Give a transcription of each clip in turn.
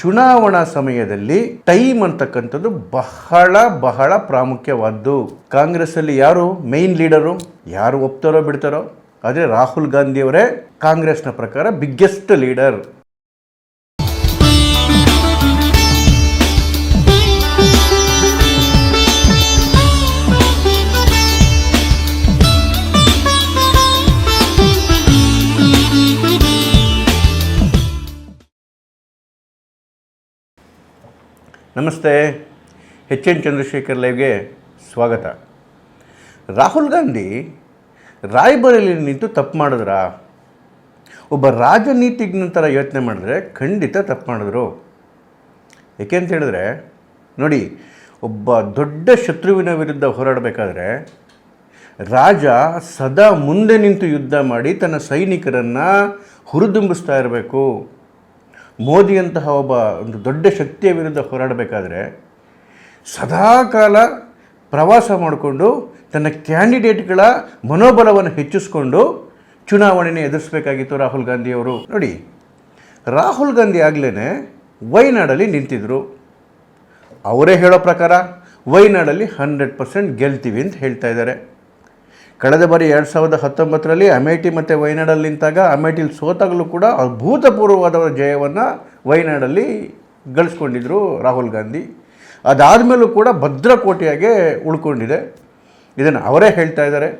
ಚುನಾವಣಾ ಸಮಯದಲ್ಲಿ ಟೈಮ್ ಅಂತಕ್ಕಂಥದ್ದು ಬಹಳ ಬಹಳ ಪ್ರಾಮುಖ್ಯವಾದ್ದು. ಕಾಂಗ್ರೆಸ್ಸಲ್ಲಿ ಯಾರು ಮೈನ್ ಲೀಡರು ಯಾರು ಒಪ್ತಾರೋ ಬಿಡ್ತಾರೋ? ಆದರೆ ರಾಹುಲ್ ಗಾಂಧಿಯವರೇ ಕಾಂಗ್ರೆಸ್ನ ಪ್ರಕಾರ ಬಿಗ್ಗೆಸ್ಟ್ ಲೀಡರ್ ನಮಸ್ತೆ. ಎಚ್ ಎನ್ ಚಂದ್ರಶೇಖರ್ ಲೈವ್ಗೆ ಸ್ವಾಗತ. ರಾಹುಲ್ ಗಾಂಧಿ ರಾಯ್ಬರೇಲಿ ನಿಂತು ತಪ್ಪು ಮಾಡಿದ್ರಾ? ಒಬ್ಬ ರಾಜನೀತಿಜ್ಞನ ಥರ ಯೋಚನೆ ಮಾಡಿದ್ರೆ ಖಂಡಿತ ತಪ್ಪು ಮಾಡಿದ್ರು. ಏಕೆ ಹೇಳಿದ್ರೆ, ನೋಡಿ, ಒಬ್ಬ ದೊಡ್ಡ ಶತ್ರುವಿನ ವಿರುದ್ಧ ಹೋರಾಡಬೇಕಾದ್ರೆ ರಾಜ ಸದಾ ಮುಂದೆ ನಿಂತು ಯುದ್ಧ ಮಾಡಿ ತನ್ನ ಸೈನಿಕರನ್ನು ಹುರಿದುಂಬಿಸ್ತಾ ಇರಬೇಕು. ಮೋದಿಯಂತಹ ಒಬ್ಬ ಒಂದು ದೊಡ್ಡ ಶಕ್ತಿಯ ವಿರುದ್ಧ ಹೋರಾಡಬೇಕಾದ್ರೆ ಸದಾಕಾಲ ಪ್ರವಾಸ ಮಾಡಿಕೊಂಡು ತನ್ನ ಕ್ಯಾಂಡಿಡೇಟ್ಗಳ ಮನೋಬಲವನ್ನು ಹೆಚ್ಚಿಸಿಕೊಂಡು ಚುನಾವಣೆಯನ್ನು ಎದುರಿಸಬೇಕಾಗಿತ್ತು ರಾಹುಲ್ ಗಾಂಧಿಯವರು. ನೋಡಿ, ರಾಹುಲ್ ಗಾಂಧಿ ಆಗಲೇ ವೈನಾಡಲ್ಲಿ ನಿಂತಿದ್ದರು ಅವರೇ ಹೇಳೋ ಪ್ರಕಾರ ವೈನಾಡಲ್ಲಿ ಹಂಡ್ರೆಡ್ ಪರ್ಸೆಂಟ್ ಗೆಲ್ತೀವಿ ಅಂತ ಹೇಳ್ತಾ ಇದ್ದಾರೆ. ಕಳೆದ ಬಾರಿ ಎರಡು ಸಾವಿರದ ಹತ್ತೊಂಬತ್ತರಲ್ಲಿ ಅಮೇಠಿ ಮತ್ತು ವಯನಾಡಲ್ಲಿ ನಿಂತಾಗ ಅಮೇಠಿಲಿ ಸೋತಾಗಲೂ ಕೂಡ ಅಭೂತಪೂರ್ವವಾದ ಜಯವನ್ನು ವೈನಾಡಲ್ಲಿ ಗಳಿಸ್ಕೊಂಡಿದ್ರು ರಾಹುಲ್ ಗಾಂಧಿ. ಅದಾದಮೇಲೂ ಕೂಡ ಭದ್ರಕೋಟೆಯಾಗೆ ಉಳ್ಕೊಂಡಿದೆ. ಇದನ್ನು ಅವರೇ ಹೇಳ್ತಾ ಇದ್ದಾರೆ.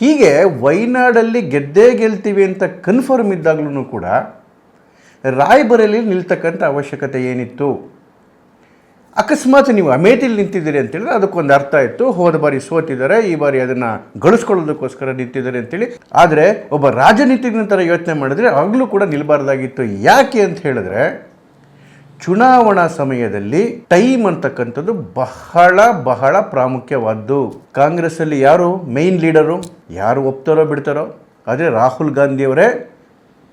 ಹೀಗೆ ವೈನಾಡಲ್ಲಿ ಗೆದ್ದೇ ಗೆಲ್ತೀವಿ ಅಂತ ಕನ್ಫರ್ಮ್ ಇದ್ದಾಗಲೂ ಕೂಡ ರಾಯ್ಬರೇಲಿ ನಿಲ್ತಕ್ಕಂಥ ಅವಶ್ಯಕತೆ ಏನಿತ್ತು? ಅಕಸ್ಮಾತ್ ನೀವು ಅಮೇಥಿಲಿ ನಿಂತಿದ್ದೀರಿ ಅಂತೇಳಿದ್ರೆ ಅದಕ್ಕೊಂದು ಅರ್ಥ ಇತ್ತು. ಹೋದ ಬಾರಿ ಸೋತಿದ್ದಾರೆ, ಈ ಬಾರಿ ಅದನ್ನು ಗಳಿಸ್ಕೊಳ್ಳೋದಕ್ಕೋಸ್ಕರ ನಿಂತಿದ್ದಾರೆ ಅಂತೇಳಿ. ಆದರೆ ಒಬ್ಬ ರಾಜನೀತಿಜ್ಞನ ಥರ ಯೋಚನೆ ಮಾಡಿದ್ರೆ ಆಗಲೂ ಕೂಡ ನಿಲ್ಬಾರ್ದಾಗಿತ್ತು. ಯಾಕೆ ಅಂತ ಹೇಳಿದ್ರೆ, ಚುನಾವಣಾ ಸಮಯದಲ್ಲಿ ಟೈಮ್ ಅಂತಕ್ಕಂಥದ್ದು ಬಹಳ ಬಹಳ ಪ್ರಾಮುಖ್ಯವಾದ್ದು. ಕಾಂಗ್ರೆಸ್ಸಲ್ಲಿ ಯಾರು ಮೈನ್ ಲೀಡರು, ಯಾರು ಒಪ್ತಾರೋ ಬಿಡ್ತಾರೋ, ಆದರೆ ರಾಹುಲ್ ಗಾಂಧಿಯವರೇ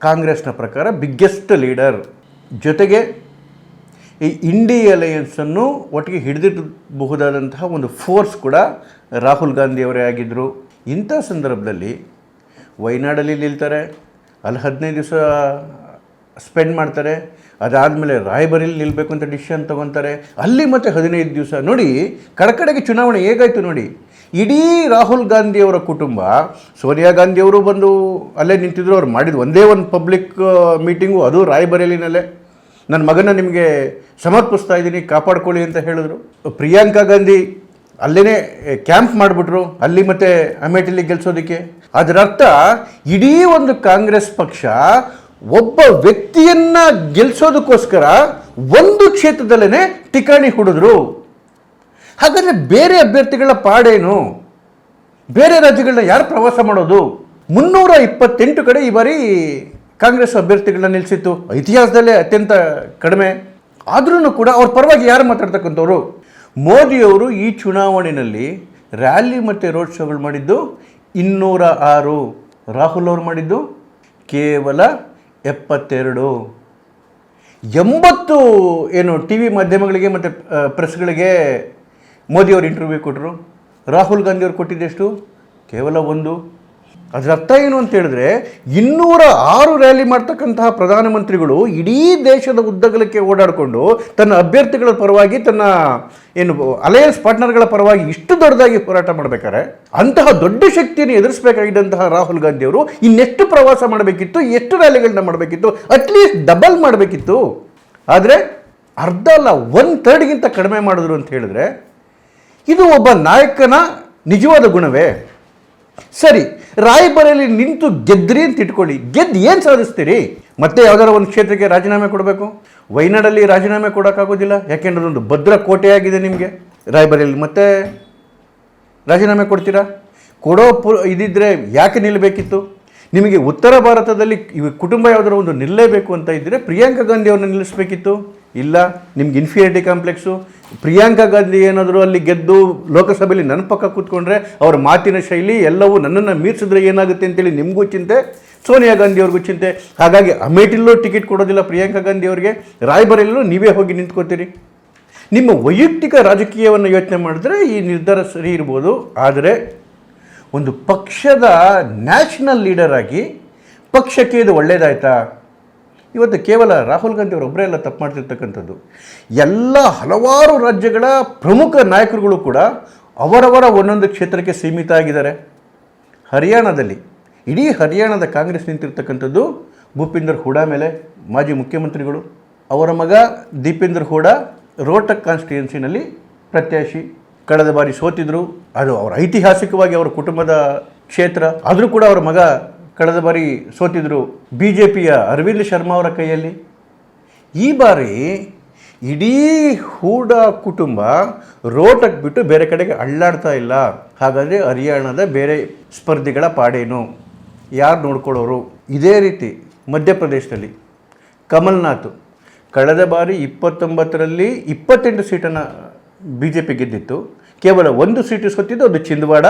ಕಾಂಗ್ರೆಸ್ನ ಪ್ರಕಾರ ಬಿಗ್ಗೆಸ್ಟ್ ಲೀಡರ್ ಜೊತೆಗೆ ಈ ಇಂಡಿ ಅಲಯನ್ಸನ್ನು ಒಟ್ಟಿಗೆ ಹಿಡಿದಿಡಬಹುದಾದಂತಹ ಒಂದು ಫೋರ್ಸ್ ಕೂಡ ರಾಹುಲ್ ಗಾಂಧಿಯವರೇ ಆಗಿದ್ದರು ಇಂಥ ಸಂದರ್ಭದಲ್ಲಿ ವಯನಾಡಲ್ಲಿ ನಿಲ್ತಾರೆ, ಅಲ್ಲಿ ಹದಿನೈದು ದಿವಸ ಸ್ಪೆಂಡ್ ಮಾಡ್ತಾರೆ, ಅದಾದಮೇಲೆ ರಾಯಬರಿಲಿ ನಿಲ್ಲಬೇಕು ಅಂತ ಡಿಸಿಷನ್ ತೊಗೊತಾರೆ. ಅಲ್ಲಿ ಮತ್ತೆ ಹದಿನೈದು ದಿವಸ ನೋಡಿ ಕಡೆಗೆ ಚುನಾವಣೆ ಹೇಗಾಯಿತು ನೋಡಿ, ಇಡೀ ರಾಹುಲ್ ಗಾಂಧಿಯವರ ಕುಟುಂಬ, ಸೋನಿಯಾ ಗಾಂಧಿಯವರು ಬಂದು ಅಲ್ಲೇ ನಿಂತಿದ್ರು, ಅವ್ರು ಮಾಡಿದ ಒಂದೇ ಒಂದು ಪಬ್ಲಿಕ್ ಮೀಟಿಂಗು ಅದು ರಾಯಬರೇಲಿನಲ್ಲೇ ನನ್ನ ಮಗನ ನಿಮಗೆ ಸಮರ್ಪಿಸ್ತಾ ಇದ್ದೀನಿ, ಕಾಪಾಡ್ಕೊಳ್ಳಿ ಅಂತ ಹೇಳಿದ್ರು. ಪ್ರಿಯಾಂಕಾ ಗಾಂಧಿ ಅಲ್ಲೇ ಕ್ಯಾಂಪ್ ಮಾಡಿಬಿಟ್ರು, ಅಲ್ಲಿ ಮತ್ತೆ ಅಮೇಠಿಲಿ ಗೆಲ್ಸೋದಕ್ಕೆ. ಅದರ ಅರ್ಥ, ಇಡೀ ಒಂದು ಕಾಂಗ್ರೆಸ್ ಪಕ್ಷ ಒಬ್ಬ ವ್ಯಕ್ತಿಯನ್ನ ಗೆಲ್ಸೋದಕ್ಕೋಸ್ಕರ ಒಂದು ಕ್ಷೇತ್ರದಲ್ಲೇ ಟಿಕಾಣಿ ಹುಡಿದ್ರು. ಹಾಗಾದರೆ ಬೇರೆ ಅಭ್ಯರ್ಥಿಗಳ ಪಾಡೇನು? ಬೇರೆ ರಾಜ್ಯಗಳನ್ನ ಯಾರು ಪ್ರವಾಸ ಮಾಡೋದು? ಮುನ್ನೂರ ಇಪ್ಪತ್ತೆಂಟು ಕಡೆ ಈ ಬಾರಿ ಕಾಂಗ್ರೆಸ್ ಅಭ್ಯರ್ಥಿಗಳನ್ನ ನಿಲ್ಲಿಸಿತ್ತು ಇತಿಹಾಸದಲ್ಲೇ ಅತ್ಯಂತ ಕಡಿಮೆ. ಆದ್ರೂ ಕೂಡ ಅವ್ರ ಪರವಾಗಿ ಯಾರು ಮಾತಾಡ್ತಕ್ಕಂಥವ್ರು? ಮೋದಿಯವರು ಈ ಚುನಾವಣೆಯಲ್ಲಿ ರ್ಯಾಲಿ ಮತ್ತು ರೋಡ್ ಶೋಗಳು ಮಾಡಿದ್ದು ಇನ್ನೂರ ಆರು ರಾಹುಲ್ ಅವರು ಮಾಡಿದ್ದು ಕೇವಲ ಎಪ್ಪತ್ತೆರಡು. ಎಂಬತ್ತು ಏನು ಟಿ ವಿ ಮಾಧ್ಯಮಗಳಿಗೆ ಮತ್ತು ಪ್ರೆಸ್ಗಳಿಗೆ ಮೋದಿಯವರು ಇಂಟರ್ವ್ಯೂ ಕೊಟ್ಟರು ರಾಹುಲ್ ಗಾಂಧಿಯವರು ಕೊಟ್ಟಿದ್ದೆಷ್ಟು? ಕೇವಲ ಒಂದು. ಅದರ ಅರ್ಥ ಏನು ಅಂತ ಹೇಳಿದ್ರೆ, ಇನ್ನೂರ ಆರು ರ್ಯಾಲಿ ಮಾಡ್ತಕ್ಕಂತಹ ಪ್ರಧಾನಮಂತ್ರಿಗಳು ಇಡೀ ದೇಶದ ಉದ್ದಗಲಕ್ಕೆ ಓಡಾಡಿಕೊಂಡು ತನ್ನ ಅಭ್ಯರ್ಥಿಗಳ ಪರವಾಗಿ, ತನ್ನ ಏನು ಅಲಯನ್ಸ್ ಪಾರ್ಟ್ನರ್ಗಳ ಪರವಾಗಿ ಇಷ್ಟು ದೊಡ್ಡದಾಗಿ ಹೋರಾಟ ಮಾಡಬೇಕಾರೆ ಅಂತಹ ದೊಡ್ಡ ಶಕ್ತಿಯನ್ನು ಎದುರಿಸಬೇಕಾಗಿದ್ದಂತಹ ರಾಹುಲ್ ಗಾಂಧಿಯವರು ಇನ್ನೆಷ್ಟು ಪ್ರವಾಸ ಮಾಡಬೇಕಿತ್ತು, ಎಷ್ಟು ರ್ಯಾಲಿಗಳನ್ನ ಮಾಡಬೇಕಿತ್ತು ಅಟ್ಲೀಸ್ಟ್ ಡಬಲ್ ಮಾಡಬೇಕಿತ್ತು. ಆದರೆ ಅರ್ಧ ಅಲ್ಲ ಒನ್ ಥರ್ಡ್ಗಿಂತ ಕಡಿಮೆ ಮಾಡಿದ್ರು ಅಂತ ಹೇಳಿದ್ರೆ, ಇದು ಒಬ್ಬ ನಾಯಕನ ನಿಜವಾದ ಗುಣವೇ? ಸರಿ ರಾಯಬರೇಲಿ ನಿಂತು ಗೆದ್ರಿ ಅಂತ ಇಟ್ಕೊಳ್ಳಿ. ಗೆದ್ದು ಏನು ಸಾಧಿಸ್ತೀರಿ? ಮತ್ತೆ ಯಾವ್ದಾರ ಒಂದು ಕ್ಷೇತ್ರಕ್ಕೆ ರಾಜೀನಾಮೆ ಕೊಡಬೇಕು? ವೈನಾಡಲ್ಲಿ ರಾಜೀನಾಮೆ ಕೊಡೋಕ್ಕಾಗೋದಿಲ್ಲ. ಯಾಕೆಂದ್ರೆ ಅದೊಂದು ಭದ್ರ ಕೋಟೆಯಾಗಿದೆ ನಿಮಗೆ ರಾಯಬರೇಲಿ. ಮತ್ತೆ ರಾಜೀನಾಮೆ ಕೊಡ್ತೀರಾ? ಕೊಡೋ ಪು ಇದಿದ್ದರೆ ಯಾಕೆ ನಿಲ್ಲಬೇಕಿತ್ತು ನಿಮಗೆ ಉತ್ತರ ಭಾರತದಲ್ಲಿ ಕುಟುಂಬ ಯಾವುದಾದ್ರು ಒಂದು ನಿಲ್ಲಲೇಬೇಕು ಅಂತ ಇದ್ದರೆ ಪ್ರಿಯಾಂಕಾ ಗಾಂಧಿ ಅವ್ರನ್ನ ನಿಲ್ಲಿಸಬೇಕಿತ್ತು. ಇಲ್ಲ, ನಿಮ್ಗೆ ಇನ್ಫಿನಿಟಿ ಕಾಂಪ್ಲೆಕ್ಸು ಪ್ರಿಯಾಂಕಾ ಗಾಂಧಿ ಏನಾದರೂ ಅಲ್ಲಿ ಗೆದ್ದು ಲೋಕಸಭೆಯಲ್ಲಿ ನನ್ನ ಪಕ್ಕ ಕೂತ್ಕೊಂಡ್ರೆ ಅವರ ಮಾತಿನ ಶೈಲಿ ಎಲ್ಲವೂ ನನ್ನನ್ನು ಮೀರಿಸಿದ್ರೆ ಏನಾಗುತ್ತೆ ಅಂತೇಳಿ ನಿಮಗೂ ಚಿಂತೆ, ಸೋನಿಯಾ ಗಾಂಧಿ ಅವ್ರಿಗೂ ಚಿಂತೆ. ಹಾಗಾಗಿ ಅಮೇಠಿಲ್ಲೂ ಟಿಕೆಟ್ ಕೊಡೋದಿಲ್ಲ ಪ್ರಿಯಾಂಕಾ ಗಾಂಧಿ ಅವರಿಗೆ. ರಾಯಬರೆಯಲ್ಲೂ ನೀವೇ ಹೋಗಿ ನಿಂತ್ಕೋತೀರಿ. ನಿಮ್ಮ ವೈಯಕ್ತಿಕ ರಾಜಕೀಯವನ್ನು ಯೋಚನೆ ಮಾಡಿದ್ರೆ ಈ ನಿರ್ಧಾರ ಸರಿ ಇರ್ಬೋದು. ಆದರೆ ಒಂದು ಪಕ್ಷದ ನ್ಯಾಷನಲ್ ಲೀಡರ್ ಆಗಿ ಪಕ್ಷಕ್ಕೆ ಇದು ಒಳ್ಳೇದಾಯ್ತಾ? ಇವತ್ತು ಕೇವಲ ರಾಹುಲ್ ಗಾಂಧಿ ಅವರೊಬ್ಬರೇ ಎಲ್ಲ ತಪ್ಪು ಮಾಡ್ತಿರ್ತಕ್ಕಂಥದ್ದು. ಎಲ್ಲ ಹಲವಾರು ರಾಜ್ಯಗಳ ಪ್ರಮುಖ ನಾಯಕರುಗಳು ಕೂಡ ಅವರವರ ಒಂದೊಂದು ಕ್ಷೇತ್ರಕ್ಕೆ ಸೀಮಿತ ಆಗಿದ್ದಾರೆ. ಹರಿಯಾಣದಲ್ಲಿ, ಇಡೀ ಹರಿಯಾಣದ ಕಾಂಗ್ರೆಸ್ ನಿಂತಿರ್ತಕ್ಕಂಥದ್ದು ಭೂಪಿಂದರ್ ಹೂಡಾ ಮೇಲೆ, ಮಾಜಿ ಮುಖ್ಯಮಂತ್ರಿಗಳು, ಅವರ ಮಗ ದೀಪೇಂದರ್ ಹೂಡಾ ರೋಟಕ್ ಕಾನ್ಸ್ಟಿಟ್ಯೂನ್ಸಿನಲ್ಲಿ ಪ್ರತ್ಯಾಶಿ ಕಳೆದ ಬಾರಿ ಸೋತಿದ್ರು. ಅದು ಅವರ ಐತಿಹಾಸಿಕವಾಗಿ ಅವರ ಕುಟುಂಬದ ಕ್ಷೇತ್ರ, ಆದರೂ ಕೂಡ ಅವರ ಮಗ ಕಳೆದ ಬಾರಿ ಸೋತಿದ್ರು ಬಿ ಜೆ ಪಿಯ ಅರವಿಂದ್ ಶರ್ಮಾ ಅವರ ಕೈಯಲ್ಲಿ. ಈ ಬಾರಿ ಇಡೀ ಹೂಡ ಕುಟುಂಬ ರೋಟಕ್ಕೆ ಬಿಟ್ಟು ಬೇರೆ ಕಡೆಗೆ ಅಳ್ಳಾಡ್ತಾ ಇಲ್ಲ. ಹಾಗಾದರೆ ಹರಿಯಾಣದ ಬೇರೆ ಸ್ಪರ್ಧಿಗಳ ಪಾಡೇನು? ಯಾರು ನೋಡ್ಕೊಳ್ಳೋರು? ಇದೇ ರೀತಿ ಮಧ್ಯಪ್ರದೇಶದಲ್ಲಿ ಕಮಲ್ನಾಥ್ ಕಳೆದ ಬಾರಿ ಇಪ್ಪತ್ತೊಂಬತ್ತರಲ್ಲಿ ಇಪ್ಪತ್ತೆಂಟು ಸೀಟನ್ನು ಬಿ ಜೆ ಪಿ ಗೆದ್ದಿತ್ತು. ಕೇವಲ ಒಂದು ಸೀಟು ಸೋತಿದ್ದು ಅದು ಚಿಂದವಾಡ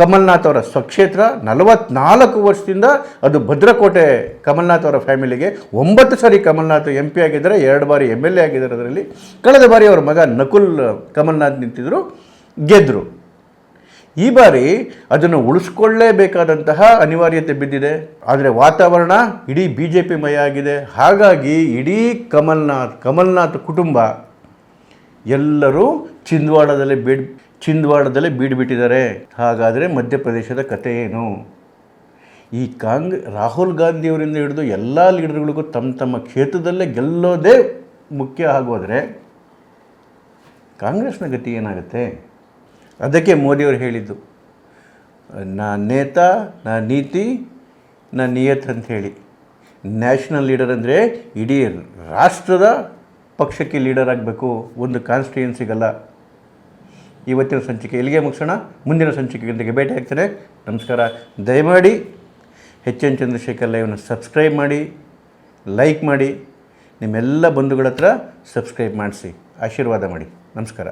ಕಮಲ್ನಾಥ್ ಅವರ ಸ್ವಕ್ಷೇತ್ರ ನಲವತ್ನಾಲ್ಕು ವರ್ಷದಿಂದ ಅದು ಭದ್ರಕೋಟೆ ಕಮಲ್ನಾಥ್ ಅವರ ಫ್ಯಾಮಿಲಿಗೆ. ಒಂಬತ್ತು ಸಾರಿ ಕಮಲ್ನಾಥ್ ಎಂ ಪಿ ಆಗಿದ್ದಾರೆ, ಎರಡು ಬಾರಿ ಎಂ ಎಲ್ ಎ ಆಗಿದ್ದಾರೆ ಅದರಲ್ಲಿ. ಕಳೆದ ಬಾರಿ ಅವರ ಮಗ ನಕುಲ್ ಕಮಲ್ನಾಥ್ ನಿಂತಿದ್ದರು ಗೆದ್ದರು ಈ ಬಾರಿ ಅದನ್ನು ಉಳಿಸ್ಕೊಳ್ಳೇಬೇಕಾದಂತಹ ಅನಿವಾರ್ಯತೆ ಬಿದ್ದಿದೆ. ಆದರೆ ವಾತಾವರಣ ಇಡೀ ಬಿ ಜೆ ಪಿ ಮಯ ಆಗಿದೆ. ಹಾಗಾಗಿ ಇಡೀ ಕಮಲ್ನಾಥ್ ಕಮಲ್ನಾಥ್ ಕುಟುಂಬ ಎಲ್ಲರೂ ಚಿಂದ್ವಾಡದಲ್ಲಿ ಬೀಡ್ ಚಿಂದ್ವಾಡದಲ್ಲೇ ಬೀಡ್ಬಿಟ್ಟಿದ್ದಾರೆ. ಹಾಗಾದರೆ ಮಧ್ಯಪ್ರದೇಶದ ಕಥೆ ಏನು? ಈ ಕಾಂಗ್ ರಾಹುಲ್ ಗಾಂಧಿಯವರಿಂದ ಹಿಡಿದು ಎಲ್ಲ ಲೀಡರ್ಗಳಿಗೂ ತಮ್ಮ ತಮ್ಮ ಕ್ಷೇತ್ರದಲ್ಲೇ ಗೆಲ್ಲೋದೇ ಮುಖ್ಯ ಆಗೋದ್ರೆ ಕಾಂಗ್ರೆಸ್ನ ಗತಿ ಏನಾಗುತ್ತೆ? ಅದಕ್ಕೆ ಮೋದಿಯವರು ಹೇಳಿದ್ದು, ನಾ ನೇತಾ, ನಾ ನೀತಿ, ನಾ ನಿಯತ್ ಅಂತ ಹೇಳಿ. ನ್ಯಾಷನಲ್ ಲೀಡರ್ ಅಂದರೆ ಇಡೀ ರಾಷ್ಟ್ರದ ಪಕ್ಷಕ್ಕೆ ಲೀಡರ್ ಆಗಬೇಕು. ಒಂದು ಕಾನ್ಸ್ಟಿಟ್ಯೂನ್ಸಿಗಲ್ಲ ಇವತ್ತಿನ ಸಂಚಿಕೆ ಇಲ್ಲಿಗೆ ಮುಗಿಸೋಣ. ಮುಂದಿನ ಸಂಚಿಕೆಯೊಂದಿಗೆ ಭೇಟಿ ನಮಸ್ಕಾರ. ದಯಮಾಡಿ ಎಚ್ ಎನ್ ಚಂದ್ರಶೇಖರ್ ಲೈವ್ನ ಸಬ್ಸ್ಕ್ರೈಬ್ ಮಾಡಿ ಲೈಕ್ ಮಾಡಿ, ನಿಮ್ಮೆಲ್ಲ ಬಂಧುಗಳ ಹತ್ರ ಸಬ್ಸ್ಕ್ರೈಬ್ ಮಾಡಿಸಿ. ಆಶೀರ್ವಾದ ಮಾಡಿ. ನಮಸ್ಕಾರ.